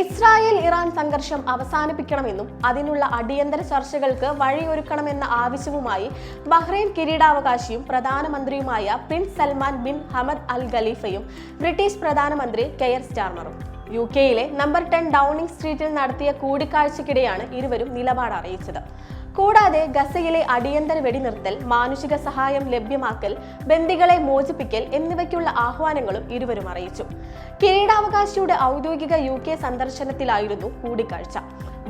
Israel Iran സംഘർഷം അവസാനിപ്പിക്കണമെന്നും അതിനുള്ള അടിയന്തര ചർച്ചകൾക്ക് വഴിയൊരുക്കണമെന്ന ആവശ്യവുമായി ബഹ്റൈൻ കിരീടാവകാശിയും പ്രധാനമന്ത്രിയുമായ prince Salman bin Hamad al ഖലീഫയും British പ്രധാനമന്ത്രി കെയർ സ്റ്റാർമറും. യു കെയിലെ നമ്പർ ടെൻ ഡൗണിംഗ് സ്ട്രീറ്റിൽ നടത്തിയ കൂടിക്കാഴ്ചയ്ക്കിടെയാണ് ഇരുവരും നിലപാട് അറിയിച്ചത്. കൂടാതെ ഗസയിലെ അടിയന്തര വെടിനിർത്തൽ മാനുഷിക സഹായം ലഭ്യമാക്കൽ ബന്ദികളെ മോചിപ്പിക്കൽ എന്നിവയ്ക്കുള്ള ആഹ്വാനങ്ങളും ഇരുവരും അറിയിച്ചു. കിരീടാവകാശിയുടെ ഔദ്യോഗിക യു കെ സന്ദർശനത്തിലായിരുന്നു കൂടിക്കാഴ്ച.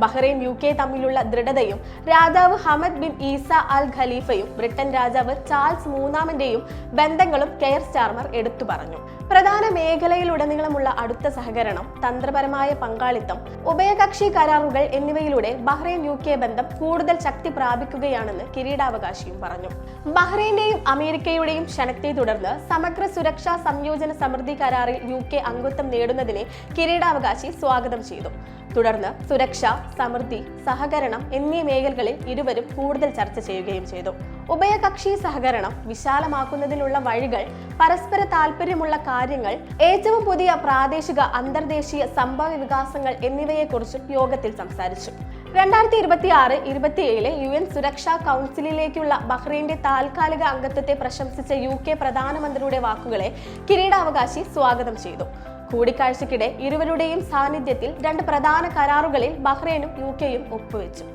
ബഹ്റൈൻ യു കെ തമ്മിലുള്ള ദൃഢതയും രാജാവ് ഹമദ് ബിൻ ഈസ അൽ ഖലീഫയും ബ്രിട്ടൻ രാജാവ് ചാൾസ് മൂന്നാമന്റെയും ബന്ധങ്ങളും കെയർ സ്റ്റാർമർ എടുത്തു പറഞ്ഞു. പ്രധാന മേഖലയിലുടനീളമുള്ള അടുത്ത സഹകരണം തന്ത്രപരമായ പങ്കാളിത്തം ഉഭയകക്ഷി കരാറുകൾ എന്നിവയിലൂടെ ബഹ്റൈൻ യു കെ ബന്ധം കൂടുതൽ ശക്തി പ്രാപിക്കുകയാണെന്ന് കിരീടാവകാശിയും പറഞ്ഞു. ബഹ്റൈന്റെയും അമേരിക്കയുടെയും ക്ഷണത്തെ തുടർന്ന് സമഗ്ര സുരക്ഷാ സംയോജന സമൃദ്ധി കരാറിൽ യു കെ അംഗത്വം നേടുന്നതിനെ കിരീടാവകാശി സ്വാഗതം ചെയ്തു. തുടർന്ന് സുരക്ഷ സമൃദ്ധി സഹകരണം എന്നീ മേഖലകളിൽ ഇരുവരും കൂടുതൽ ചർച്ച ചെയ്യുകയും ചെയ്തു. ഉഭയകക്ഷി സഹകരണം വിശാലമാക്കുന്നതിനുള്ള വഴികൾ പരസ്പര താല്പര്യമുള്ള കാര്യങ്ങൾ ഏറ്റവും പുതിയ പ്രാദേശിക അന്തർദേശീയ സംഭവ വികാസങ്ങൾ എന്നിവയെക്കുറിച്ചും യോഗത്തിൽ സംസാരിച്ചു. രണ്ടായിരത്തി ഇരുപത്തി ആറ് ഇരുപത്തിയേഴിലെ യു എൻ സുരക്ഷാ കൗൺസിലിലേക്കുള്ള ബഹ്റൈന്റെ താൽക്കാലിക അംഗത്വത്തെ പ്രശംസിച്ച യു കെ പ്രധാനമന്ത്രിയുടെ വാക്കുകളെ കിരീടാവകാശി സ്വാഗതം ചെയ്തു. കൂടിക്കാഴ്ചയ്ക്കിടെ ഇരുവരുടെയും സാന്നിധ്യത്തിൽ രണ്ട് പ്രധാന കരാറുകളിൽ ബഹ്റൈനും യു കെയും ഒപ്പുവെച്ചു.